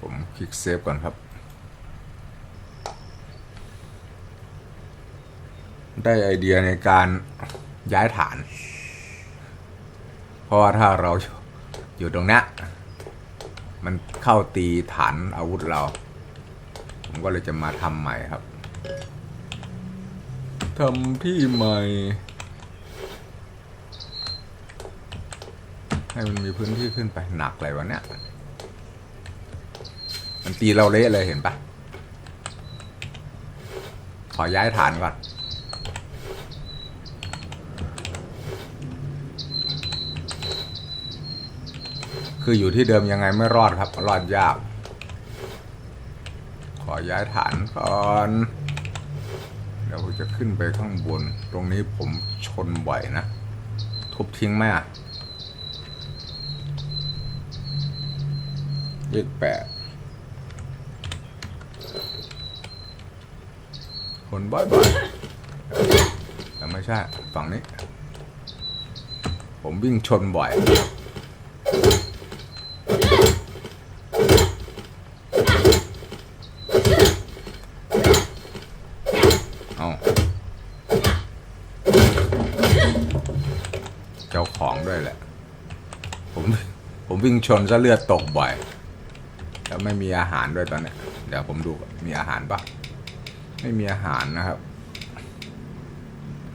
ผมคลิกเซฟก่อนครับ ได้ไอเดียในการย้ายฐาน เพราะว่าถ้าเราอยู่ตรงนี้ มันเข้าตีฐานอาวุธเรา ผมก็เลยจะมาทำใหม่ครับทำที่ใหม่ ให้มันมีพื้นที่ขึ้นไปหนักเลยวะเนี่ย มันตีเราเละเลยเห็นปะขอย้ายฐานก่อนคืออยู่ที่เดิมยังไงไม่รอดครับ รอดยาก ขอย้ายฐานก่อนเดี๋ยวผมจะขึ้นไปข้างบน ตรงนี้ผมชนบ่อยนะ ทุบทิ้งไหมอะเลขแปด คนบ่อยๆแต่ไม่ใช่ ฝั่งนี้ ผมวิ่งชนบ่อยเจ้าของด้วยแหละ ผมผมวิ่งชนซะเลือดตกบ่อย แล้วไม่มีอาหารด้วยตอนนี้ เดี๋ยวผมดูมีอาหารปะ ไม่มีอาหารนะครับ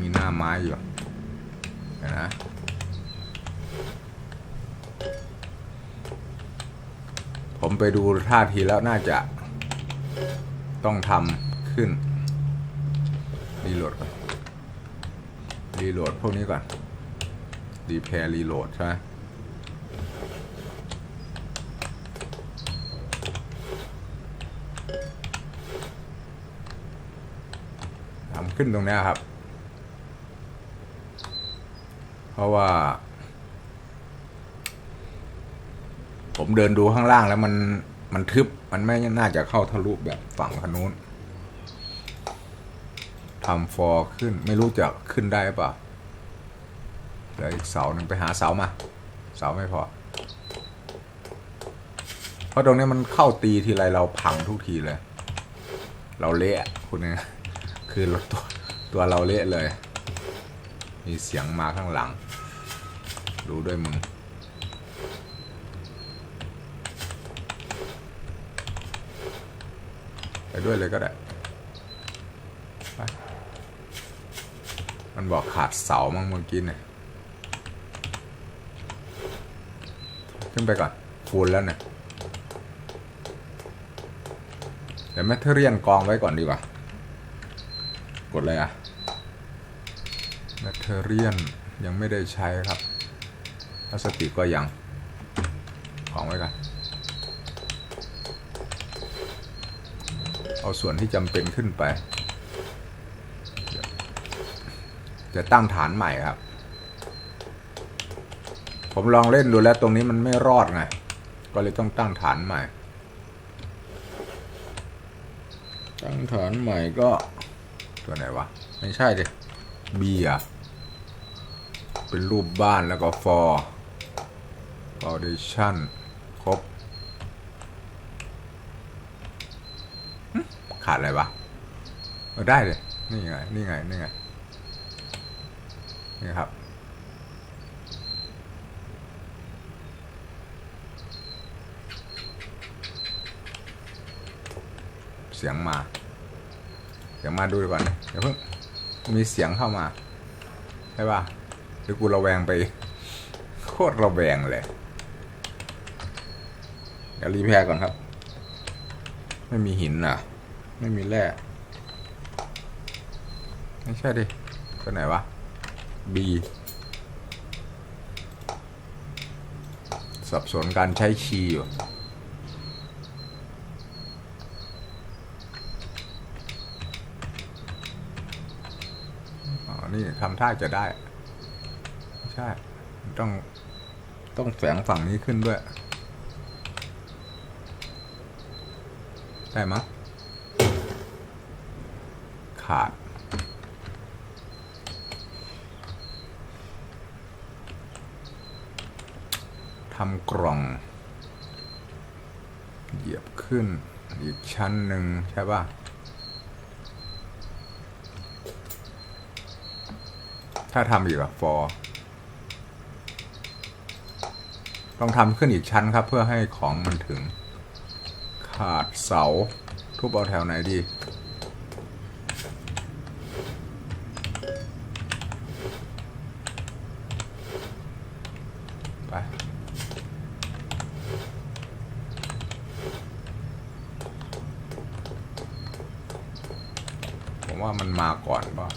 มีหน้าไม้อยู่นะผมไปดูท่าทีแล้วน่าจะต้องทำขึ้น รีโหลดก่อน รีโหลดพวกนี้ก่อน รีเพร์รีโหลดใช่ไหม ขึ้นตรงนี้ครับ เพราะว่า ผมเดินดูข้างล่างแล้วมันมันทึบมันไม่น่าจะเข้าทะลุแบบฝั่งขนู้นทำฟอร์ขึ้นไม่รู้จะขึ้นได้เปล่าเหลืออีกเสาหนึ่งไปหาเสามา เสาไม่พอ เพราะตรงนี้มันเข้าตีทีไรเราพังทุกทีเลย เราเละคุณเนี่ย คือราตัวตัวเราเละเลย มีเสียงมาข้างหลังดูด้วยมึง ไปด้วยเลยก็ได้มันบอกขาดเสามั้งเมื่อกี้เนี่ยขึ้นไปก่อนฟูลแล้วเนี่ยเดี๋ยวแมทเทอเรียนกองไว้ก่อนดีกว่า กดเลยอะแมทเทอเรียนยังไม่ได้ใช้ครับพลาสติกก็ยัง ของไว้ก่อนเอาส่วนที่จำเป็นขึ้นไป จะตั้งฐานใหม่ครับ ผมลองเล่นดูแล้วตรงนี้มันไม่รอดไง ก็เลยต้องตั้งฐานใหม่ ตั้งฐานใหม่ก็ ตัวไหนวะ ไม่ใช่ดิเบียเป็นรูปบ้านแล้วก็ฟอร์ฟาวเดชั่นครบ ขาดอะไรวะเออได้เลย นี่ไง นี่ไง นี่ไง นี่ครับ เสียงมา เสียงมาดูก่อนนะ เดี๋ยวเพิ่งมีเสียงเข้ามา ใช่ป่ะหรือกูระแวงไป โคตรระแวงเลย เดี๋ยวรีแพร์ก่อนครับ ไม่มีหินอะ ไม่มีแร่ไม่ใช่ดิตัวไหนวะ B สับสนการใช้คีย์อยู่ นี่ทำท่าจะได้ ใช่ ต้องต้องแฝงฝั่งนี้ขึ้นด้วย ได้มั้งขาด ทำกล่อง เหยียบขึ้น อีกชั้นหนึ่งใช่ป่ะ ถ้าทำอีกอะฟอร์ต้องทำขึ้นอีกชั้นครับ เพื่อให้ของมันถึง ขาดเสา ทุบเอาแถวไหนดี ไป ผมว่ามันมาก่อนป่ะ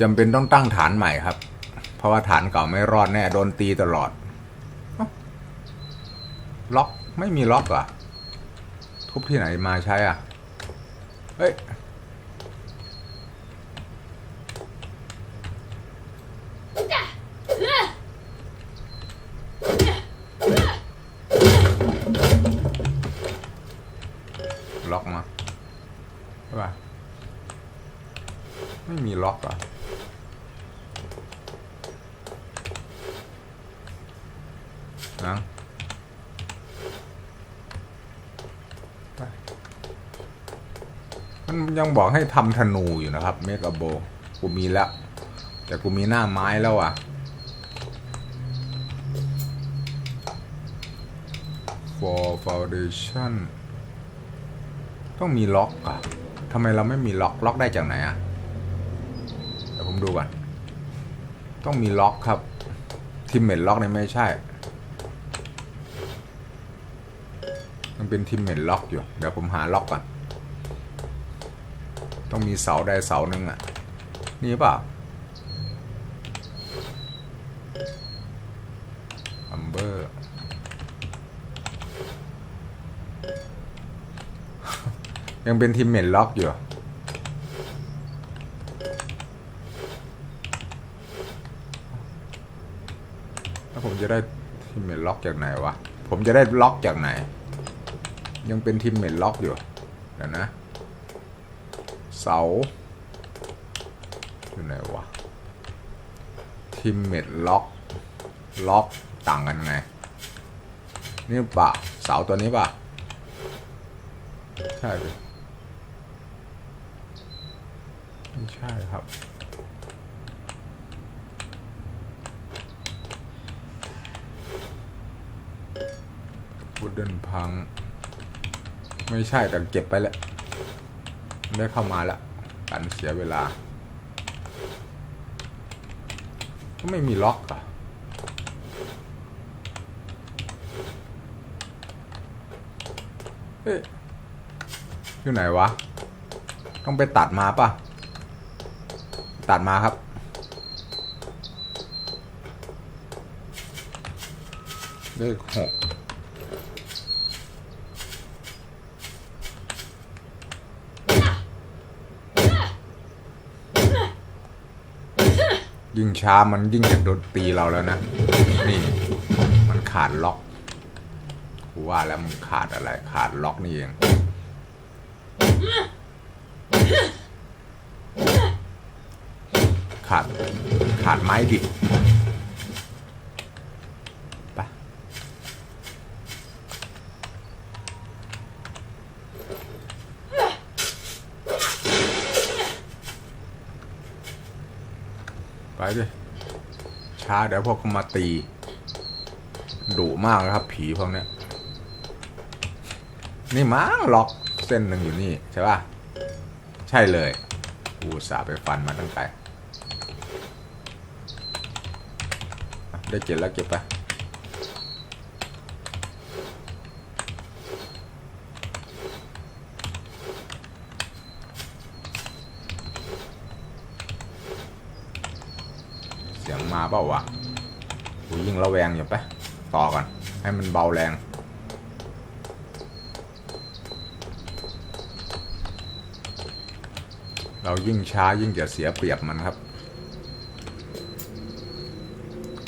จำเป็นต้องตั้งฐานใหม่ครับ เพราะว่าฐานเก่าไม่รอดแน่โดนตีตลอด ล็อกไม่มีล็อกอะ ทุบที่ไหนมาใช้อะ เฮ้ย ล็อกมาใช่ป่ะไม่มีล็อกอะ นะมันยังบอกให้ทำธนูอยู่นะครับ เมกาโบ กูมีแล้ว แต่กูมีหน้าไม้แล้วอะ for foundation ต้องมีล็อกอะทำไมเราไม่มีล็อกล็อกได้จากไหนอะเดี๋ยวผมดูก่อน ต้องมีล็อกครับทิมเมนล็อกเนี่ยไม่ใช่ มัน เป็นทิมเมนล็อกอยู่ เดี๋ยวผมหาล็อกก่อน ต้องมีเสาใดเสาหนึ่งอะ นี่เปล่าอัมเบอร์ยังเป็นทิมเมนล็อกอยู่ แล้วผมจะได้ทิมเมนล็อกจากไหนวะ ผมจะได้ล็อกจากไหน ยังเป็นทิมเมนล็อกอยู่เดี๋ยวนะเสาอยู่ไหนวะทิมเมนล็อกล็อกต่างกันไง นี่ป่ะเสาตัวนี้ป่ะ ใช่ดิไม่ใช่ครับพุดเดิลพัง ไม่ใช่แต่เก็บไปแล้วไม่ได้เข้ามาแล้วกันเสียเวลา ก็ไม่มีล็อกอะเอ๊ะอยู่ไหนวะ ต้องไปตัดมาป่ะ ตัดมาครับเลขหก ยิ่งช้ามันยิ่งจะโดนตีเราแล้วนะ นี่ มันขาดล็อกกูว่าแล้วมันขาดอะไรขาดล็อกนี่เองขาดขาดไม้ดิบไปไปดิ ช้าเดี๋ยวพวกเขามาตีดุมากนะครับ ผีพวกเนี้ยนี่มั้งล็อกเส้นหนึ่งอยู่นี่ใช่ป่ะ ใช่เลยกูสาไปฟันมาตั้งไกลอ่ได้เก็บแล้วเก็บไป เสียง มาเปล่าวะกูยิ่งระแวงอยู่ไปะต่อก่อน ให้มันเบาแรง เรายิ่งช้ายิ่งจะเสียเปรียบมันครับ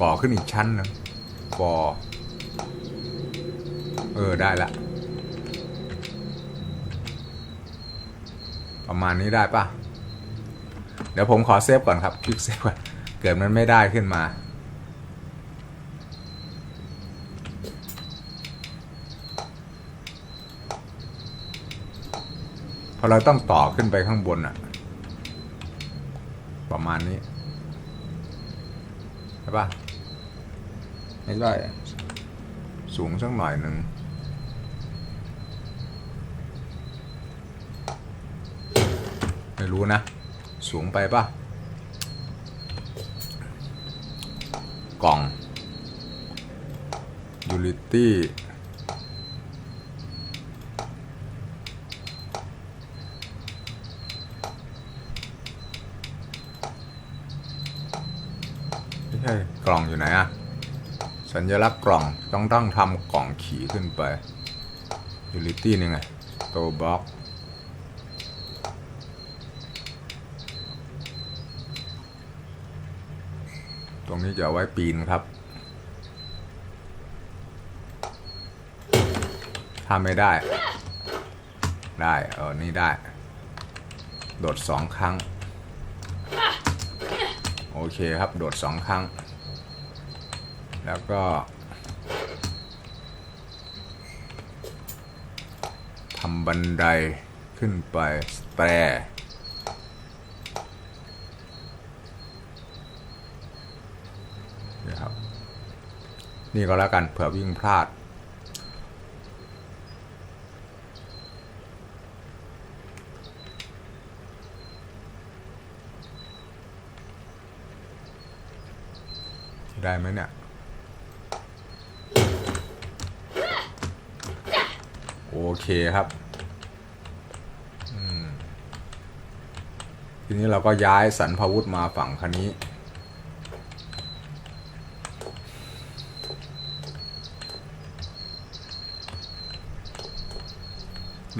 ก่อขึ้นอีกชั้นหนึงก่อเออ ได้ละ ประมาณนี้ได้ปะเดี๋ยวผมขอเซฟก่อนครับ คลิกเซฟก่อน เกิดมันไม่ได้ขึ้นมา พอเราต้องต่อขึ้นไปข้างบนอะประมาณนี้ใช่ปะไม่ใช่สูงสักหน่อยหนึ่งไม่รู้นะ สูงไปปะ กล่อง Unity ไม่ใช่กล่องอยู่ไหนอะสัญลักษณ์กล่องต้องต้องทำกล่องขี่ขึ้นไป Unity นี่ไงตัวบล็อก รงนี้จะเอาไว้ปีนครับถ้าไม่ได้ ได้เออนี่ได้ โดดสองครั้ง โอเคครับ โดดสองครั้ง แล้วก็ทำบันไดขึ้นไปสแตรนี่ครับ นี่ก็แล้วกันเผื่อวิ่งพลาด ได้ไหมเนี่ยโอเคครับทีนี้เราก็ย้ายสันพาวุธมาฝั่งคันนี้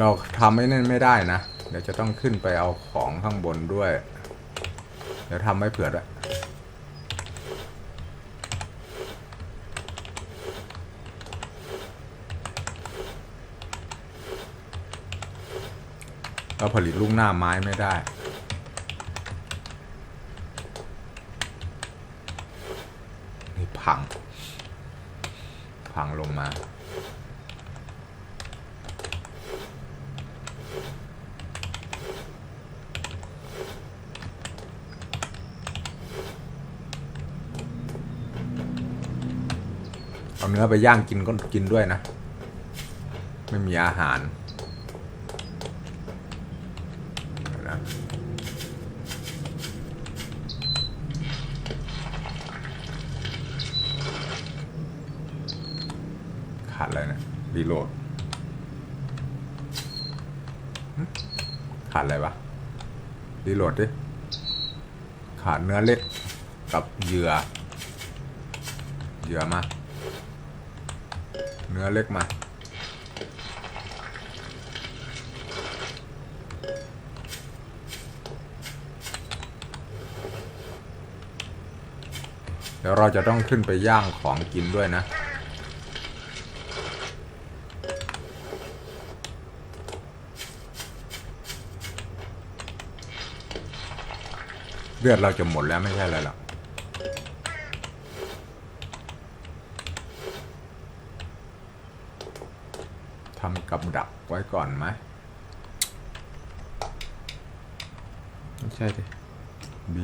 เราทำไม่นั่นไม่ได้นะ เดี๋ยวจะต้องขึ้นไปเอาของข้างบนด้วย เดี๋ยวทำไม่เผื่อด้วยเราผลิตลูกหน้าไม้ไม่ได้นี่พัง พังลงมา นื้อไปย่างกินก็กินด้วยนะ ไม่มีอาหารนะขาดอะไรนะรีโหลดขาดอะไรวะรีโหลดดิ ขาดเนื้อเล็กกับเหยื่อเหยื่อมา เนื้อเล็กมาเดี๋ยวเราจะต้องขึ้นไปย่างของกินด้วยนะ เลือดเราจะหมดแล้วไม่ใช่อะไรหรอก ทำกับดักไว้ก่อนไหมไม่ใช่ดิ B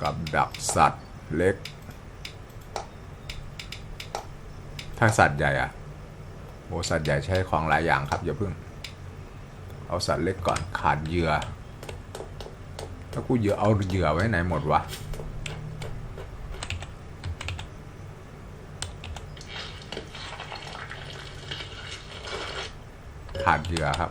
กับดักสัตว์เล็ก ถ้าสัตว์ใหญ่อะโอสัตว์ใหญ่ใช้ของหลายอย่างครับ อย่าเพิ่ง เอาสัตว์เล็กก่อนขาดเหยื่อถ้ากูเหยื่อเอาเหยื่อไว้ไหนหมดวะาดเหยื่อครับ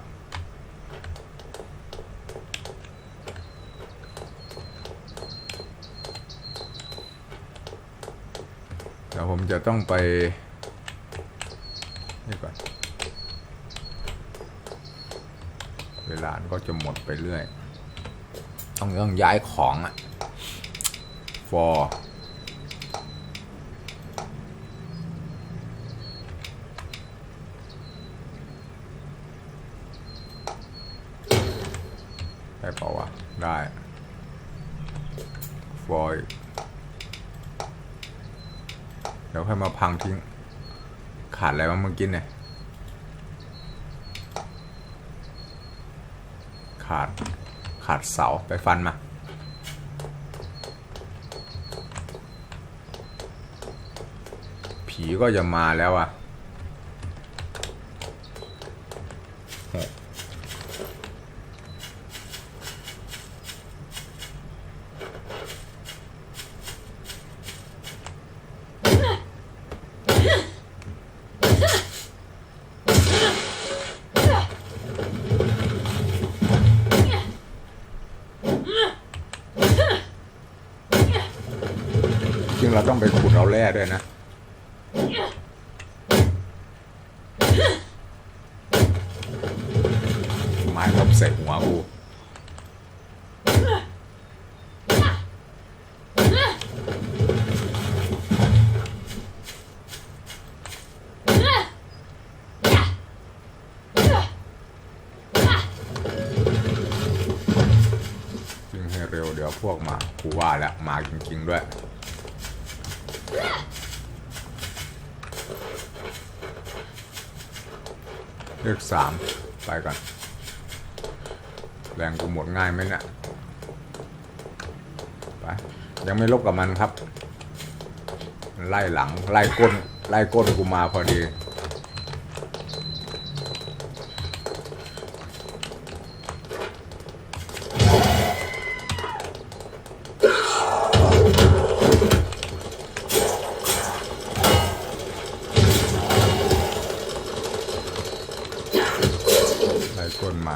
เดี๋ยวผมจะต้องไปนี่ก่อน เวลาก็จะหมดไปเรื่อย ต้องต้องย้ายของอะ for ได้เปล่าวะ ได้ for เดี๋ยว ค่อยมาพังทิ้ง ขาดอะไรวะเมื่อกี้เนี่ย ขาด ขาดเสาไปฟันมา ผีก็จะมาแล้วอะหกซึ่งเราต้องไปขุ ด้วยนะไม้ลบใส่หัวกูวิ่งให้เร็วเดี๋ยวพวกมากูว่าแล้วมาจริง ๆ ด้วย เลขสามไปก่อน แรงกูหมดง่ายไหมเนี่ยไปยังไม่ลบกับมันครับ ไล่หลัง ไล่ก้น ไล่ก้นกูมาพอดี นมา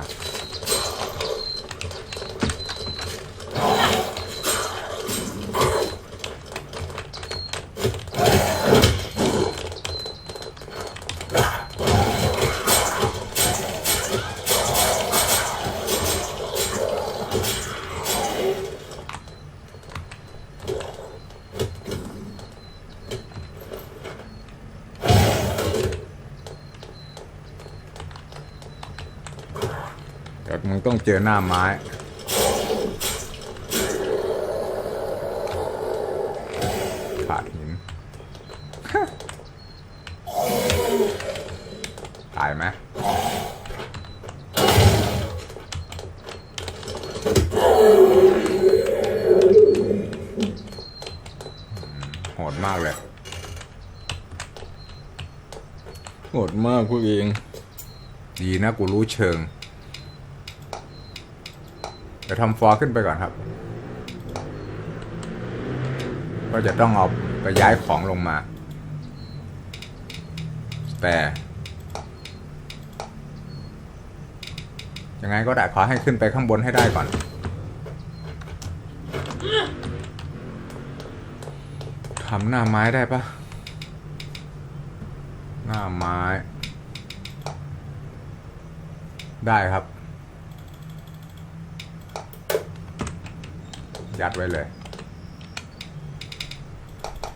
เจอหน้าไม้ ขาดหิน ตายไหมโหดมากเลย โหดมากพวกเอง ดีนะกูรู้เชิง ดี๋ยวทำฟอร์ขึ้นไปก่อนครับ ก็จะต้องเอาไปย้ายของลงมา แต่ยังไงก็ได้ขอให้ขึ้นไปข้างบนให้ได้ก่อน ทำหน้าไม้ได้ปะหน้าไม้ ได้ครับ ยัดไว้เลย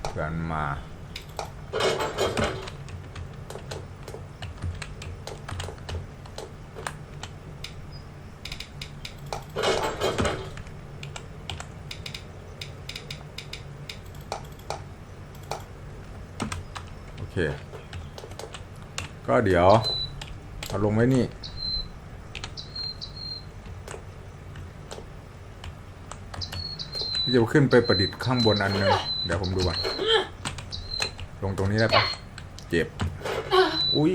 เพื่อนมา โอเค ก็เดี๋ยวเอาลงไว้นี่ จะขึ้นไปประดิษฐ์ข้างบนอันหนึงเดี๋ยวผมดูก่อนลงตรงนี้ได้ปะเจ็บ อุ้ย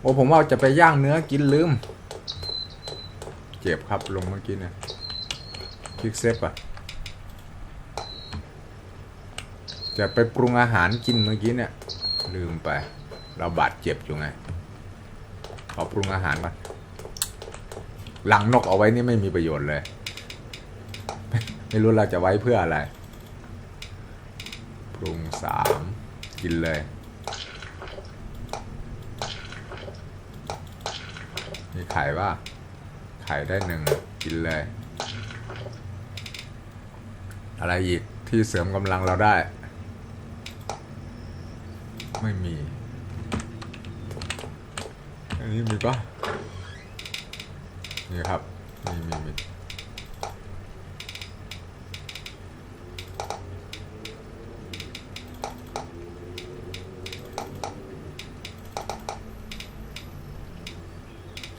โอ้ผมว่าจะไปย่างเนื้อกินลืม เจ็บครับลงเมื่อกี้เนี่ยคลิกเซฟอะจะไปปรุงอาหารกินเมื่อกี้เนี่ย ลืมไป เราบาดเจ็บอยู่ไงขอปรุงอาหารก่อนหลังนกเอาไว้นี่ไม่มีประโยชน์เลย ไม่รู้เราจะไว้เพื่ออะไร ปรุงสามกินเลยมีไข่ว่าไข่ได้หนึ่งกินเลย อะไรอีกที่เสริมกำลังเราได้ ไม่มี อันนี้มีปะนี่ครับ มีมีมี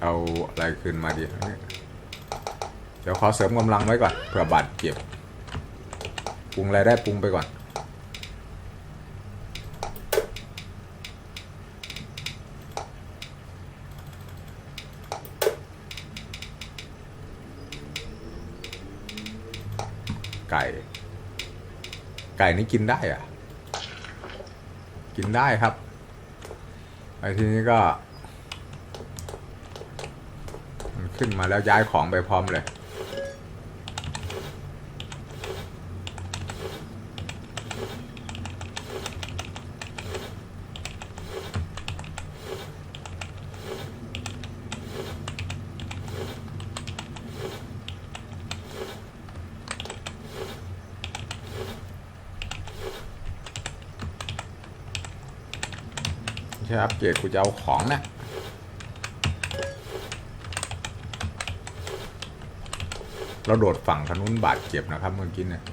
เอาอะไร ขึ้นมาดีเดี๋ยวขอเสริมกำลังไว้ก่อนเผื่อบาดเจ็บปรุงอะไรได้ปรุงไปก่อนไก่ ไก่นี่กินได้อะกินได้ครับไอ้ทีนี้ก็ มัน ขึ้นมาแล้วย้ายของไปพร้อมเลยไม่ใช่อัปเกรดกูจะเอาของนะ เราโดดฝั่งขนุนบาดเจ็บนะครับเมื่อกี้เนี่ย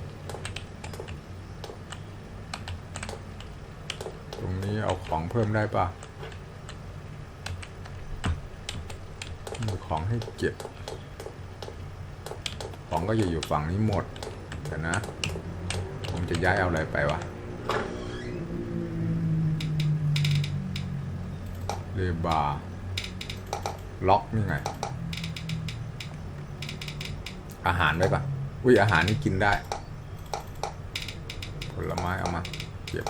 ตรงนี้เอาของเพิ่มได้ปะมีของให้เก็บ ของก็จะอยู่ฝั่งนี้หมดแต่นะ ผมจะย้ายเอาอะไรไปวะเลบาร์ล็อกนี่ไง อาหารไว้ก่อนอุ้ยอาหารนี่กินได้ ผลไม้เอามาเก็บ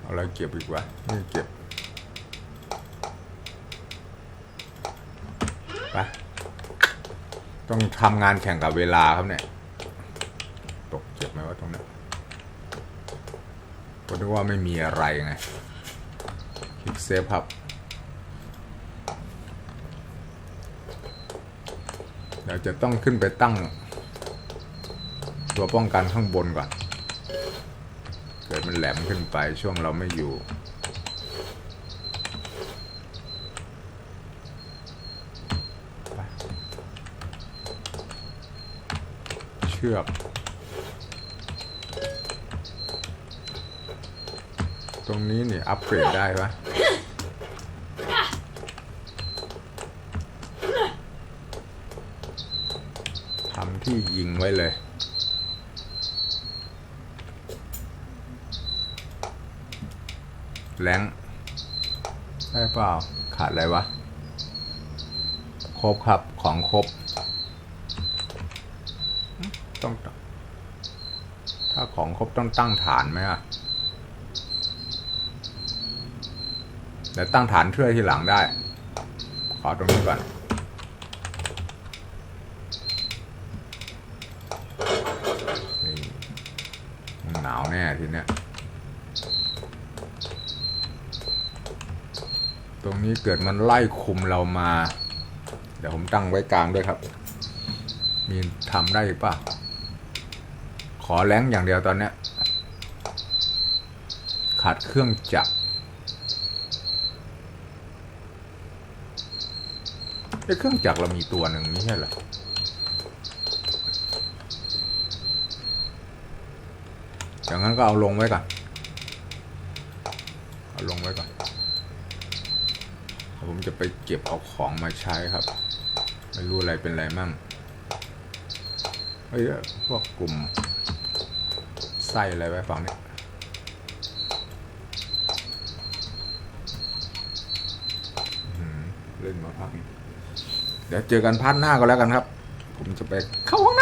เอาอะไรเก็บอีกวะนี่เก็บไปต้องทำงานแข่งกับเวลาครับเนี่ย ตกเจ็บไหมว่าตรงนี้ ก็นึกว่าไม่มีอะไรไง คลิกเซฟครับเดี๋ยวจะต้องขึ้นไปตั้ง ตัวป้องกันข้างบนก่อน เกิดมันแหลมขึ้นไปช่วงเราไม่อยู่ไปเชือก รงนี้เนี่ยอัปเกรดได้ปะทำที่ยิงไว้เลย แรงได้เปล่า ขาดอะไรวะ ครบครับ ของครบ ต้อง ถ้าของครบต้องตั้งฐานไหมอะ เดี๋ยวตั้งฐานเชื่อทีหลังได้ ขอตรงนี้ก่อน นี่มันหนาวแน่ทีเนี้ย ตรงนี้เกิดมันไล่คุมเรามา เดี๋ยวผมตั้งไว้กลางด้วยครับ มีทำได้หรือเปล่าขอแรงอย่างเดียวตอนเนี้ยขาดเครื่องจักร ไอ้เครื่องจักรเรามีตัวหนึ่งไม่ใช่เหรออย่างนั้นก็เอาลงไว้ก่อนเอาลงไว้ก่อน ผมจะไปเก็บเอาของมาใช้ครับ ไม่รู้อะไรเป็นอะไรมั่งเฮ้ยพวกกลุ่มไส้อะไรไว้ฝั่งนี้อืมเล่นมาพัก เดี๋ยวเจอกันพาร์ทหน้าก็แล้วกันครับ ผมจะไปเข้าห้องน้ำ